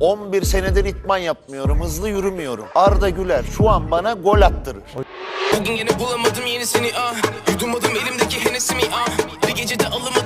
11 senedir itman yapmıyorum, hızlı yürümüyorum. Arda Güler şu an bana gol attırır. Bugün yine bulamadım yenisini ah Yudumladım elimdeki henesimi ah Bir gecede alamadım